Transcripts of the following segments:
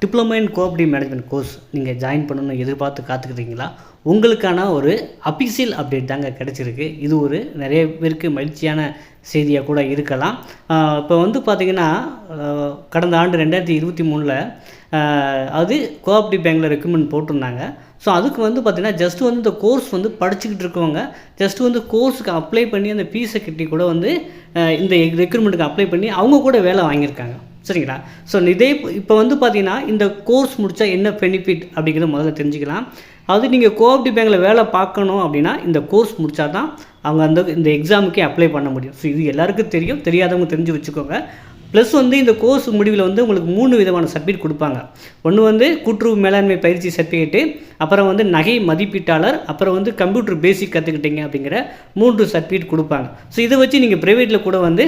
Diploma in cooperative management course நீங்கள் join பண்ணணும்னு எதிர்பார்த்து காத்துக்கிறீங்களா உங்களுக்கான ஒரு அபிஷியல் அப்டேட் தாங்க கிடச்சிருக்கு. இது ஒரு நிறைய பேருக்கு மகிழ்ச்சியான செய்தியாக கூட இருக்கலாம். இப்போ வந்து பார்த்திங்கன்னா கடந்த ஆண்டு ரெண்டாயிரத்தி இருபத்தி மூணில் அது கோஆப்ரேட்டிவ் பேங்க்கில் ரெக்கமெண்ட் போட்டிருந்தாங்க. ஸோ அதுக்கு வந்து பார்த்திங்கன்னா ஜஸ்ட் வந்து இந்த கோர்ஸ் வந்து படிச்சுக்கிட்டு இருக்கவங்க ஜஸ்ட் வந்து கோர்ஸுக்கு அப்ளை பண்ணி அந்த ஃபீஸை கட்டி கூட வந்து இந்த ரெக்ரூட்மெண்ட்டுக்கு அப்ளை பண்ணி அவங்க கூட வேலை வாங்கியிருக்காங்க. சரிங்களா? ஸோ இதே இப்போ வந்து பார்த்தீங்கன்னா இந்த கோர்ஸ் முடித்தா என்ன பெனிஃபிட் அப்படிங்கிறத முதல்ல தெரிஞ்சுக்கலாம். அது நீங்கள் கோஆப்டி பேங்கில் வேலை பார்க்கணும் அப்படின்னா இந்த கோர்ஸ் முடித்தா தான் அவங்க அந்த இந்த எக்ஸாமுக்கே அப்ளை பண்ண முடியும். ஸோ இது எல்லாருக்கும் தெரியும். தெரியாதவங்க தெரிஞ்சு வச்சுக்கோங்க. ப்ளஸ் வந்து இந்த கோர்ஸ் முடிவில் வந்து உங்களுக்கு மூணு விதமான சர்டிஃபிகேட் கொடுப்பாங்க. ஒன்று வந்து கூட்டுறவு மேலாண்மை பயிற்சி சர்டிஃபிகேட்டு அப்புறம் வந்து நகை மதிப்பீட்டாளர் அப்புறம் வந்து கம்ப்யூட்டர் பேசிக் கற்றுக்கிட்டீங்க அப்படிங்கிற மூன்று சர்டிஃபிகேட் கொடுப்பாங்க. ஸோ இதை வச்சு நீங்கள் ப்ரைவேட்டில் கூட வந்து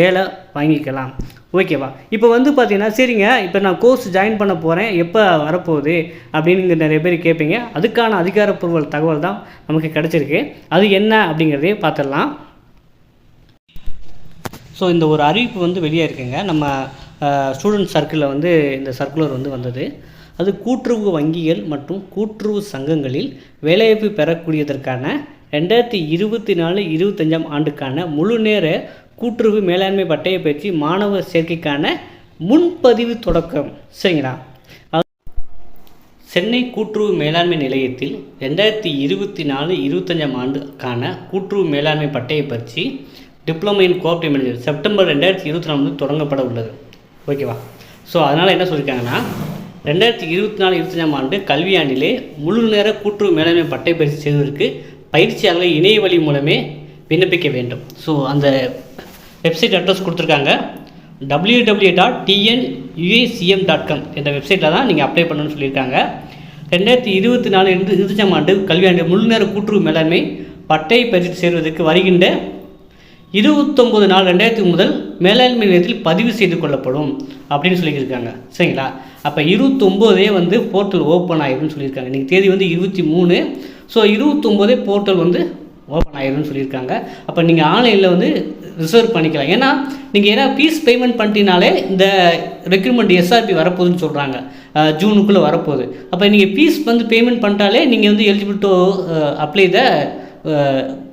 வேலை வாங்கிக்கலாம். ஓகேவா இப்போ வந்து பார்த்தீங்கன்னா சரிங்க இப்போ நான் கோர்ஸ் ஜாயின் பண்ண போகிறேன் எப்போ வரப்போகுது அப்படின்னு நிறைய பேர் கேட்பீங்க அதுக்கான அதிகாரப்பூர்வ தகவல் தான் நமக்கு கிடச்சிருக்கு. அது என்ன அப்படிங்கிறதே பார்த்துடலாம். ஸோ இந்த ஒரு அறிவிப்பு வந்து வெளியே இருக்குங்க நம்ம ஸ்டூடெண்ட் சர்க்கிளில் வந்து இந்த சர்க்குலர் வந்து வந்தது. அது கூட்டுறவு வங்கிகள் மற்றும் கூட்டுறவு சங்கங்களில் வேலைவாய்ப்பு பெறக்கூடியதற்கான ரெண்டாயிரத்தி இருபத்தி நாலு இருபத்தஞ்சாம் ஆண்டுக்கான முழு நேர கூட்டுறவு மேலாண்மை பட்டய பயிற்சி மாணவர் சேர்க்கைக்கான முன்பதிவு தொடக்கம். சரிங்களா? சென்னை கூட்டுறவு மேலாண்மை நிலையத்தில் ரெண்டாயிரத்தி இருபத்தி நாலு இருபத்தஞ்சாம் ஆண்டுக்கான கூட்டுறவு மேலாண்மை பட்டய பயிற்சி diploma in cooperative manager September ரெண்டாயிரத்தி இருபத்தி நாலு வந்து தொடங்கப்பட உள்ளது. ஓகேவா ஸோ அதனால் என்ன சொல்லியிருக்காங்கன்னா ரெண்டாயிரத்தி இருபத்தி நாலு இருபத்தஞ்சாம் ஆண்டு கல்வியாண்டிலே முழு நேர கூட்டுறவு மேலாண்மை பட்டை பயிற்சி செய்வதற்கு பயிற்சியாளர்களை இணைய வழி மூலமே விண்ணப்பிக்க வேண்டும். ஸோ அந்த வெப்சைட் அட்ரஸ் கொடுத்துருக்காங்க. W W dot TN UACM dot com என்ற வெப்சைட்டில் தான் நீங்கள் அப்ளை பண்ணணும்னு சொல்லியிருக்காங்க. ரெண்டாயிரத்தி இருபத்தி நாலு இருபத்தஞ்சாம் ஆண்டு கல்வியாண்டு முழுநேர கூட்டுறவு மேலாண்மை பட்டை பயிற்சி சேர்வதற்கு வருகின்ற இருபத்தொம்போது நாள் ரெண்டாயிரத்துக்கு முதல் மேலாண்மை நிலையத்தில் பதிவு செய்து கொள்ளப்படும் அப்படின்னு சொல்லியிருக்காங்க. சரிங்களா? அப்போ இருபத்தொம்போதே வந்து போர்ட்டல் ஓப்பன் ஆயிரும்னு சொல்லியிருக்காங்க. இன்றைக்கி தேதி வந்து இருபத்தி மூணு. ஸோ இருபத்தொம்போதே போர்ட்டல் வந்து ஓப்பன் ஆகிடும்னு சொல்லியிருக்காங்க. அப்போ நீங்கள் ஆன்லைனில் வந்து ரிசர்வ் பண்ணிக்கலாம். ஏன்னா நீங்கள் ஏன்னா ஃபீஸ் பேமெண்ட் பண்ணிட்டினாலே இந்த ரெக்ரூட்மெண்ட் எஸ்ஆர்பி வரப்போகுதுன்னு சொல்கிறாங்க ஜூனுக்குள்ளே வரப்போகுது. அப்போ நீங்கள் ஃபீஸ் வந்து பேமெண்ட் பண்ணிட்டாலே நீங்கள் வந்து eligible to apply the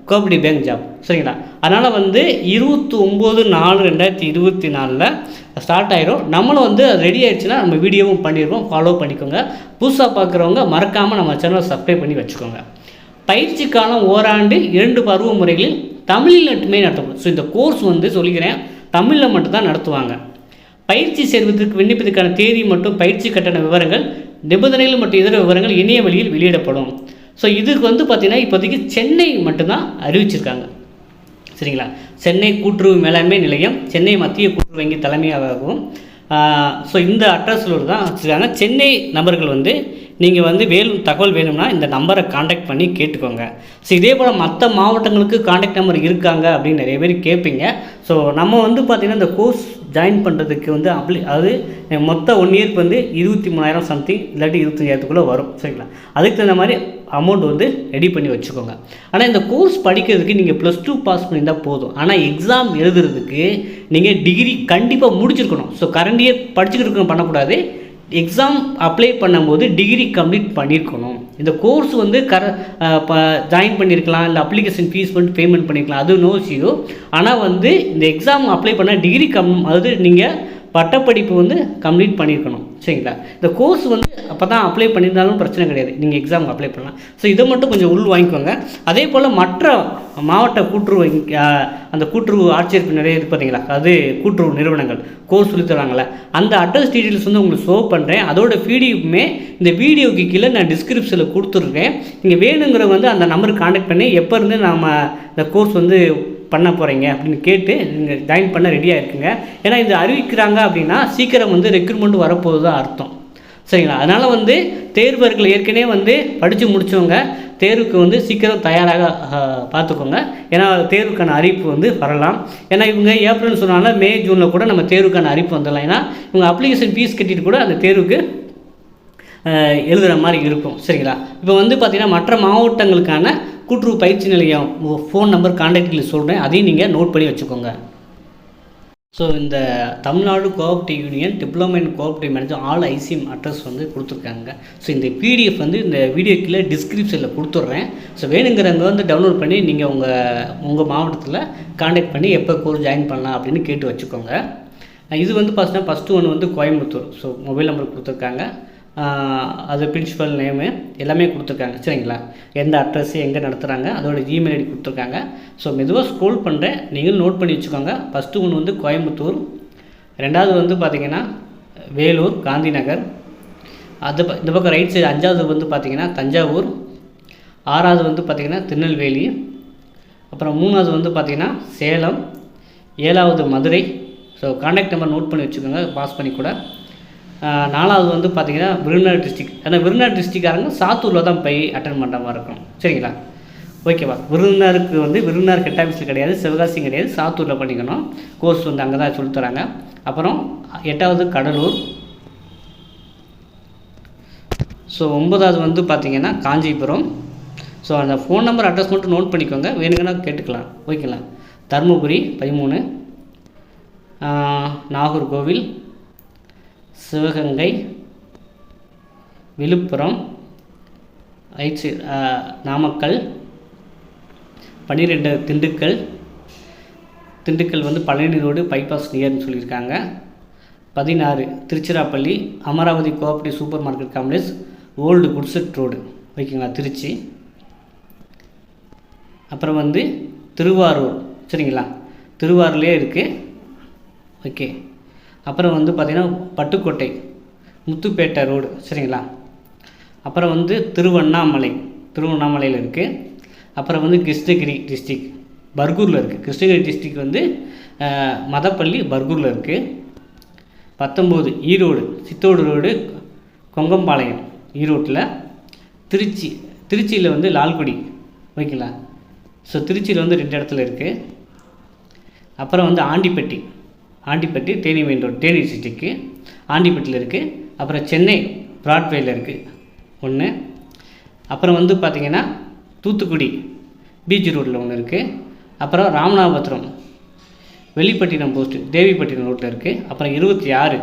cooperative bank job. சரிங்களா? அதனால் வந்து இருபத்தி ஒம்பது நாலு ரெண்டாயிரத்தி இருபத்தி நாலில் ஸ்டார்ட் ஆயிரும். நம்மளும் வந்து அது ரெடி ஆயிடுச்சுன்னா நம்ம வீடியோவும் பண்ணிடுவோம் ஃபாலோ பண்ணிக்கோங்க. புதுசாக பார்க்குறவங்க மறக்காமல் நம்ம சேனலை சப்ஸ்கிரைப் பண்ணி வச்சுக்கோங்க. பயிற்சி காலம் ஓராண்டு இரண்டு பருவ முறைகளில் தமிழில் மட்டுமே நடத்தப்படும். ஸோ இந்த கோர்ஸ் வந்து சொல்லிக்கிறேன். தமிழில் மட்டும்தான் நடத்துவாங்க. பயிற்சி சேர்வதற்கு விண்ணப்பதற்கான தேதி மற்றும் பயிற்சி கட்டண விவரங்கள் நிபந்தனைகள் மற்றும் இதர விவரங்கள் இணைய வழியில் வெளியிடப்படும். ஸோ இதுக்கு வந்து பார்த்திங்கன்னா இப்போதைக்கு சென்னை மட்டும்தான் அறிவிச்சிருக்காங்க. சரிங்களா? சென்னை கூட்டுறவு மேலாண்மை நிலையம் சென்னை மத்திய கூட்டுறவு வங்கி தலைமையாகவும் ஸோ இந்த அட்ரஸில் தான் வச்சுருக்காங்க. சென்னை நபர்கள் வந்து நீங்கள் வந்து வேணும் தகவல் வேணும்னா இந்த நம்பரை காண்டாக்ட் பண்ணி கேட்டுக்கோங்க. ஸோ இதே போல் மற்ற மாவட்டங்களுக்கு காண்டாக்ட் நம்பர் இருக்காங்க அப்படின்னு நிறைய பேர் கேட்பீங்க ஸோ நம்ம வந்து பார்த்திங்கன்னா இந்த கோர்ஸ் ஜாயின் பண்ணுறதுக்கு வந்து அப்ளை அது மொத்த ஒன் இயர்க்கு வந்து இருபத்தி மூணாயிரம் சம்திங் இல்லாட்டி இருபத்தஞ்சாயிரத்துக்குள்ளே வரும். சரிங்களா? அதுக்கு தகுந்த மாதிரி அமௌண்ட் வந்து ரெடி பண்ணி வச்சுக்கோங்க. ஆனால் இந்த கோர்ஸ் படிக்கிறதுக்கு நீங்கள் ப்ளஸ் டூ பாஸ் பண்ணியிருந்தால் போதும். ஆனால் எக்ஸாம் எழுதுறதுக்கு நீங்கள் டிகிரி கண்டிப்பாக முடிச்சிருக்கணும். ஸோ கரண்ட் இயர் படிச்சுக்கிட்டு இருக்கணும் பண்ணக்கூடாது. எக்ஸாம் அப்ளை பண்ணும்போது டிகிரி கம்ப்ளீட் பண்ணியிருக்கணும் இந்த கோர்ஸ் வந்து கர ஜாயின் பண்ணியிருக்கலாம் இல்லை அப்ளிகேஷன் ஃபீஸ் பண்ணிட்டு பேமெண்ட் பண்ணிக்கலாம் அது நோசியோ ஆனால் வந்து இந்த எக்ஸாம் அப்ளை பண்ணால் டிகிரி கம் அதாவது நீங்கள் பட்டப்படிப்பு வந்து கம்ப்ளீட் பண்ணியிருக்கணும் சரிங்களா? இந்த கோர்ஸ் வந்து அப்போ தான் அப்ளை பண்ணியிருந்தாலும் பிரச்சனை கிடையாது. நீங்கள் எக்ஸாம் அப்ளை பண்ணலாம். ஸோ இதை மட்டும் கொஞ்சம் உள் வாங்கிக்கோங்க. அதே போல் மற்ற மாவட்ட கூட்டுறவு அந்த கூட்டுறவு ஆட்சியர் நிறைய இது பார்த்தீங்களா அது கூட்டுறவு நிறுவனங்கள். கோர்ஸ் சொல்லி தராங்கல்ல அந்த அட்ரஸ் டீட்டெயில்ஸ் வந்து உங்களுக்கு ஷோ பண்ணுறேன் அதோட பிடிஎஃப்மே இந்த வீடியோக்கு கீழே நான் டிஸ்கிரிப்ஷனில் கொடுத்துருக்கேன் நீங்கள் வேணுங்கிற வந்து அந்த நம்பருக்கு காண்டாக்ட் பண்ணி எப்போ இருந்து நம்ம இந்த கோர்ஸ் வந்து பண்ண போகிறீங்க அப்படின்னு கேட்டு நீங்கள் ஜாயின் பண்ண ரெடியாக இருக்குங்க ஏன்னா இது அறிவிக்கிறாங்க அப்படின்னா சீக்கிரம் வந்து ரெக்ரூட்மெண்ட் வரப்போகுது தான் அர்த்தம். சரிங்களா? அதனால் வந்து தேர்வர்கள் ஏற்கனவே வந்து படித்து முடித்தவங்க தேர்வுக்கு வந்து சீக்கிரம் தயாராக பார்த்துக்கோங்க. ஏன்னா தேர்வுக்கான அறிவிப்பு வந்து வரலாம். ஏன்னா இவங்க ஏப்ரல்னு சொன்னால மே ஜூனில் கூட நம்ம தேர்வுக்கான அறிவிப்பு வந்துடலாம். ஏன்னா இவங்க அப்ளிகேஷன் ஃபீஸ் கட்டிட்டு கூட அந்த தேர்வுக்கு எழுதுகிற மாதிரி இருக்கும். சரிங்களா? இப்போ வந்து பார்த்திங்கன்னா மற்ற மாவட்டங்களுக்கான கூட்டுறவு பயிற்சி நிலையம் ஃபோன் நம்பர் கான்டாக்டில் சொல்கிறேன் அதையும் நீங்கள் நோட் பண்ணி வச்சுக்கோங்க. ஸோ இந்த Tamil Nadu cooperative union diploma in cooperative manager all ICM address வந்து கொடுத்துருக்காங்க. ஸோ இந்த பிடிஎஃப் வந்து இந்த வீடியோ கீழே டிஸ்கிரிப்ஷனில் கொடுத்துட்றேன். ஸோ வேணுங்கிறவங்க வந்து டவுன்லோட் பண்ணி நீங்கள் உங்கள் உங்கள் மாவட்டத்தில் காண்டாக்ட் பண்ணி எப்போ கோர்ஸ் ஜாயின் பண்ணலாம் அப்படின்னு கேட்டு வச்சுக்கோங்க. இது வந்து பார்த்தீங்கன்னா ஃபஸ்ட்டு ஒன்று வந்து கோயம்புத்தூர். ஸோ மொபைல் நம்பர் கொடுத்துருக்காங்க. அது பிரின்சிபல் நேமு எல்லாமே கொடுத்துருக்காங்க. சரிங்களா? எந்த அட்ரஸ் எங்கே நடத்துகிறாங்க அதோட ஜிமெயில் ஐடி கொடுத்துருக்காங்க. ஸோ மெதுவாக ஸ்க்ரோல் பண்ணுறேன் நீங்களும் நோட் பண்ணி வச்சுக்கோங்க. ஃபஸ்ட்டு ஒன்று வந்து கோயம்புத்தூர். ரெண்டாவது வந்து பார்த்திங்கன்னா வேலூர் காந்தி நகர். அது ப- இந்த பக்கம் ரைட் சைடு அஞ்சாவது வந்து பார்த்திங்கன்னா தஞ்சாவூர். ஆறாவது வந்து பார்த்திங்கன்னா திருநெல்வேலி. அப்புறம் மூணாவது வந்து பார்த்திங்கன்னா சேலம். ஏழாவது Madurai. So contact number note பண்ணி வச்சுக்கோங்க. பாஸ் பண்ணி கூட. நாலாவது வந்து பார்த்திங்கன்னா விருதுநகர் டிஸ்ட்ரிக் ஏன்னா விருதுநகர் டிஸ்ட்ரிக்காரங்க சாத்தூரில் தான் போய் அட்டன் பண்ணுற மாதிரி இருக்கும் சரிங்களா? ஓகேவா விருதுநருக்கு வந்து விருதுநர் ஹெட் ஆஃபீஸில் கிடையாது சிவகாசி கிடையாது சாத்தூரில் பண்ணிக்கணும். கோர்ஸ் வந்து அங்கே தான் சொல்லித் தராங்க. அப்புறம் எட்டாவது கடலூர். ஸோ ஒன்பதாவது வந்து பார்த்திங்கன்னா காஞ்சிபுரம். ஸோ அந்த ஃபோன் நம்பர் அட்ரஸ் மட்டும் நோட் பண்ணிக்கோங்க. வேணுங்கன்னா கேட்டுக்கலாம். ஓகேங்களா தருமபுரி பதிமூணு. நாகர்கோவில். சிவகங்கை விழுப்புரம் ஐச்சி நாமக்கல் பன்னிரெண்டு திண்டுக்கல். திண்டுக்கல் வந்து பழனி ரோடு பைபாஸ் நியர்னு சொல்லியிருக்காங்க. பதினாறு Tiruchirappalli Amaravathi cooperative super market complex old goods shed road. ஓகேங்களா? திருச்சி. அப்புறம் வந்து திருவாரூர். சரிங்களா? திருவாரூர்லேயே இருக்குது ஓகே. அப்புறம் வந்து பார்த்திங்கன்னா பட்டுக்கோட்டை முத்துப்பேட்டை ரோடு சரிங்களா? அப்புறம் வந்து திருவண்ணாமலை திருவண்ணாமலையில் இருக்குது அப்புறம் வந்து கிருஷ்ணகிரி டிஸ்ட்ரிக் பர்கூரில் இருக்குது கிருஷ்ணகிரி டிஸ்ட்ரிக் வந்து மதப்பள்ளி பர்கூரில் இருக்குது பத்தொம்போது ஈரோடு சித்தோடு ரோடு கொங்கம்பாளையம் ஈரோட்டில். திருச்சி திருச்சியில் வந்து லால்குடி ஓகேங்களா? ஸோ திருச்சியில் வந்து ரெண்டு இடத்துல இருக்குது அப்புறம் வந்து ஆண்டிப்பட்டி ஆண்டிப்பட்டி தேனி மெயின் ரோடு தேனி சிட்டிக்கு ஆண்டிப்பட்டியில் இருக்குது அப்புறம் சென்னை ப்ராட்வேயில் இருக்குது ஒன்று அப்புறம் வந்து பார்த்திங்கன்னா தூத்துக்குடி பீச் ரோட்டில் ஒன்று இருக்குது அப்புறம் ராமநாதபுரம் வெள்ளிப்பட்டினம் போஸ்ட்டு தேவிப்பட்டினம் ரோட்டில் இருக்குது அப்புறம் இருபத்தி ஆறு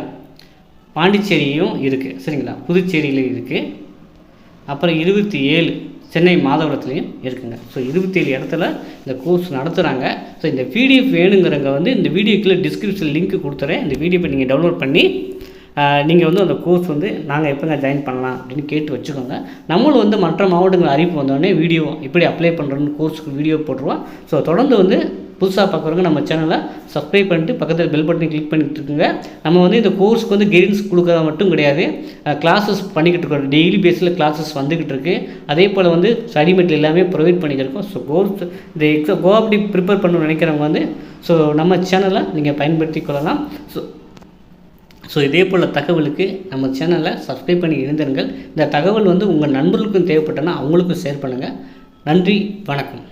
பாண்டிச்சேரியும் இருக்குது சரிங்களா? புதுச்சேரியிலையும் இருக்குது அப்புறம் இருபத்தி ஏழு சென்னை மாதவரத்துலேயும் இருக்குங்க. ஸோ இருபத்தேழு இடத்துல இந்த கோர்ஸ் நடத்துகிறாங்க ஸோ இந்த பிடிஎஃப் வேணுங்கிறவங்க வந்து இந்த வீடியோக்குள்ளே டிஸ்கிரிப்ஷன் லிங்க் கொடுத்துறேன். இந்த வீடியோ நீங்கள் டவுன்லோட் பண்ணி நீங்கள் வந்து அந்த கோர்ஸ் வந்து நாங்கள் எப்போங்க ஜாயின் பண்ணலாம் அப்படின்னு கேட்டு வச்சுக்கோங்க. நம்மளும் வந்து மற்ற மாவட்டங்கள் அறிவிப்பு வந்தோடனே வீடியோ எப்படி அப்ளை பண்ணுறோன்னு கோர்ஸுக்கு வீடியோ போட்டுருவோம். ஸோ தொடர்ந்து வந்து புதுசாக பார்க்குறவங்க நம்ம சேனலை சப்ஸ்கிரைப் பண்ணிட்டு பக்கத்தில் பெல் பட்டனை கிளிக் பண்ணிட்டு இருக்குங்க. நம்ம வந்து இந்த கோர்ஸ்க்கு வந்து கைடன்ஸ் கொடுக்கறது மட்டும் கிடையாது. கிளாஸஸ் பண்ணிக்கிட்டு இருக்கோம். டெய்லி பேஸில் கிளாஸஸ் வந்துக்கிட்டு இருக்கு. அதே போல் வந்து ஸ்டடி மெட்டீரியல் எல்லாமே ப்ரொவைட் பண்ணிக்கிருக்கோம் ஸோ கோர்ஸ் இந்த எக்ஸாம் கோஆப்டி ப்ரிப்பேர் பண்ணணும்னு நினைக்கிறவங்க வந்து ஸோ நம்ம சேனலை நீங்கள் பயன்படுத்தி கொள்ளலாம். ஸோ ஸோ இதே போல் தகவலுக்கு நம்ம சேனலை சப்ஸ்கிரைப் பண்ணி இருந்திருங்கள் இந்த தகவல் வந்து உங்கள் நண்பர்களுக்கும் தேவைப்பட்டனா அவங்களுக்கும் ஷேர் பண்ணுங்கள் நன்றி வணக்கம்.